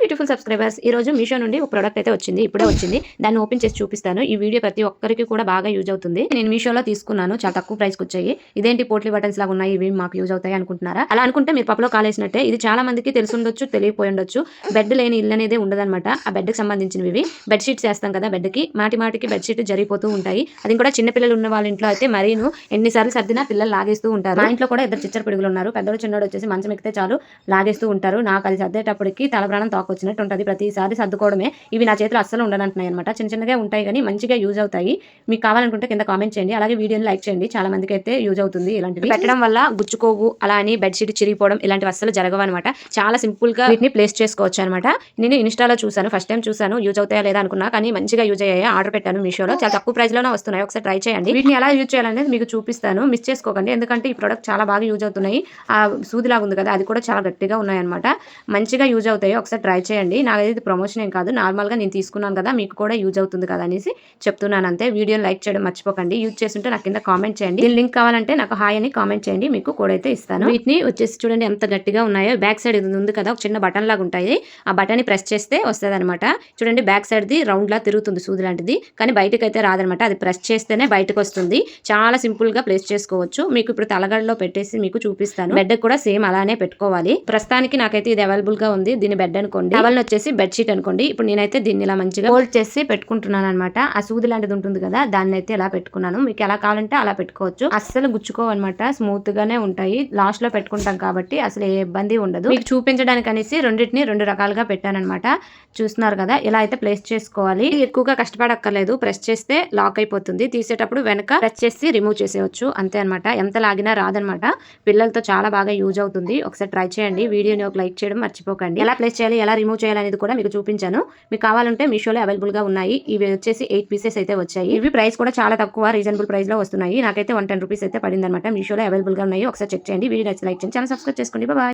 Beautiful subscribers ఈ రోజు మీషో నుండి ఒక ప్రోడక్ట్ అయితే వచ్చింది ఇప్పుడే వచ్చింది. దాన్ని ఓపెన్ చేసి చూపిస్తాను. ఈ వీడియో ప్రతి ఒక్కరికి కూడా బాగా యూజ్ అవుతుంది. నేను మీషోలో తీసుకున్నాను చాలా తక్కువ ప్రైస్ వచ్చాయి. ఇదేంటి పోట్లీ బటన్స్ లాగా ఉన్నాయి? ఇవి మాకు యూజ్ అవుతాయి అనుకుంటున్నారా? అలా అనుకుంటే మీరు పప్పులో కాలేసినట్టే. ఇది చాలా మందికి తెలిసి ఉండొచ్చు తెలియపోయి ఉండొచ్చు. బెడ్ లేని ఇల్లు అనేది ఉండదన్నమాట. ఆ బెడ్కి సంబంధించినవి ఇవి. బెడ్ వేస్తాం కదా బెడ్కి. మాటి మాటికి బెడ్ షీట్ జరిగిపోతూ ఉంటాయి. అది కూడా చిన్నపిల్లలు ఉన్న వాళ్ళ ఇంట్లో అయితే మరీను ఎన్నిసార్లు సర్దినా పిల్లలు లాగేస్తూ ఉంటారు. మా ఇంట్లో కూడా ఇద్దరు చిచ్చర పిడుగులు ఉన్నారు. పెద్దోడు చిన్నోడు వచ్చేసి మంచం ఎక్కితే చాలు లాగేస్తూ ఉంటారు. నాకు అది సర్దేటప్పటికి తలప్రాణం వచ్చినట్టు ఉంటుంది ప్రతిసారి సర్దుకోవడమే. ఇవి నా చేతిలో అస్సలు ఉండనంటున్నాయి అనమాట చిన్న చిన్నగా ఉంటాయి కానీ మంచిగా యూజ్ అవుతాయి. మీకు కావాలనుకుంటే కింద కామెంట్ చేయండి. అలాగే వీడియోని లైక్ చేయండి. చాలా మందికి అయితే యూజ్ అవుతుంది ఇలాంటివి. పెట్టడం వల్ల గుచ్చుకోవు అలా అని బెడ్షీట్ చిరిగిపోవడం ఇలాంటివి అస్సలు జరగవు అనమాట చాలా సింపుల్గా వీటిని ప్లేస్ చేసుకోవచ్చు అనమాట నేను ఇన్స్టాలో చూసాను ఫస్ట్ టైం చూసాను యూజ్ అవుతాయా లేదా అనుకున్నా కానీ మంచిగా యూజ్ అయ్యాయి? ఆర్డర్ పెట్టాను మీషోలో. చాలా తక్కువ ప్రైస్లోనే వస్తున్నాయి. ఒకసారి ట్రై చేయండి. వీటిని ఎలా యూజ్ చేయాలనేది మీకు చూపిస్తాను. మిస్ చేసుకోకండి. ఎందుకంటే ఈ ప్రోడక్ట్ చాలా బాగా యూజ్ అవుతున్నాయి. ఆ సూదిలాగా ఉంది కదా అది కూడా చాలా గట్టిగా ఉన్నాయన్నమాట. మంచిగా యూజ్ అవుతాయి? ఒకసారి ట్రై చేయండి. నాకైతే ఇది ప్రమోషన్ ఏం కాదు. నార్మల్గా నేను తీసుకున్నాను కదా మీకు కూడా యూజ్ అవుతుంది కదా అనేసి చెప్తున్నాను అంతే. వీడియో లైక్ చేయడం మర్చిపోకండి. యూజ్ చేస్తుంటే నాకు కింద కామెంట్ చేయండి. దీని లింక్ కావాలంటే నాకు హాయ్ అని కామెంట్ చేయండి. మీకు కూడా అయితే ఇస్తాను. వీటిని వచ్చేసి చూడండి ఎంత గట్టిగా ఉన్నాయో. బ్యాక్ సైడ్ ఇది ఉంది కదా ఒక చిన్న బటన్ లాగా ఉంటాయి. ఆ బటన్ ప్రెస్ చేస్తే వస్తుంది అనమాట చూడండి బ్యాక్ సైడ్ ది రౌండ్ లా తిరుగుతుంది సూది లాంటిది. కానీ బయటకు అయితే రాదనమాట అది ప్రెస్ చేస్తేనే బయటకు వస్తుంది చాలా సింపుల్గా ప్లేస్ చేసుకోవచ్చు. మీకు ఇప్పుడు తలగడలో పెట్టేసి మీకు చూపిస్తాను. బెడ్ కూడా సేమ్ అలానే పెట్టుకోవాలి. ప్రస్తుతానికి నాకైతే ఇది అవైలబుల్గా ఉంది. దీని బెడ్ అనుకోండి. టవల్ వచ్చేసి బెడ్ షీట్ అనుకోండి. ఇప్పుడు నేనైతే దీన్ని ఇలా మంచిగా ఫోల్డ్ చేసి పెట్టుకుంటున్నాను అనమాట ఆ సూది లాంటిది ఉంటుంది కదా దాన్ని అయితే ఇలా పెట్టుకున్నాను. మీకు ఎలా కావాలంటే అలా పెట్టుకోవచ్చు. అస్సలు గుచ్చుకోవన్నమాట స్మూత్ గానే ఉంటాయి. లాస్ట్లో పెట్టుకుంటాం కాబట్టి అసలు ఏ ఇబ్బంది ఉండదు. మీకు చూపించడానికి అనేసి రెండింటిని రెండు రకాలుగా పెట్టానన్నమాట చూస్తున్నారు కదా ఇలా అయితే ప్లేస్ చేసుకోవాలి. ఎక్కువగా కష్టపడక్కర్లేదు. ప్రెస్ చేస్తే లాక్ అయిపోతుంది. తీసేటప్పుడు వెనక ప్రెస్ చేసి రిమూవ్ చేసేయచ్చు. అంతే అనమాట ఎంత లాగినా రాదనమాట పిల్లలతో చాలా బాగా యూజ్ అవుతుంది. ఒకసారి ట్రై చేయండి. వీడియోని ఒక లైక్ చేయడం మర్చిపోకండి. ఎలా ప్లేస్ చేయాలి ఎలా రిమూవ్ చేయాలనేది కూడా మీకు చూపించాను. మీకు కావాలంటే మీషోలో అవైలబుల్గా ఉన్నాయి. ఇవి వచ్చేసి ఎయిట్ పీసెస్ అయితే వచ్చాయి. ఇవి ప్రైస్ కూడా చాలా తక్కువ రీజనబుల్ ప్రైస్లో వస్తున్నాయి. నాకైతే వన్ టెన్ రూపీస్ అయితే పడింది అనమాట మీషోలో అవైలబుల్గా ఉన్నాయి. ఒకసారి చెక్ చేయండి. వీడియో లైక్ చేయండి. ఛానల్ సబ్స్క్రైబ్ చేసుకోండి. బాయ్.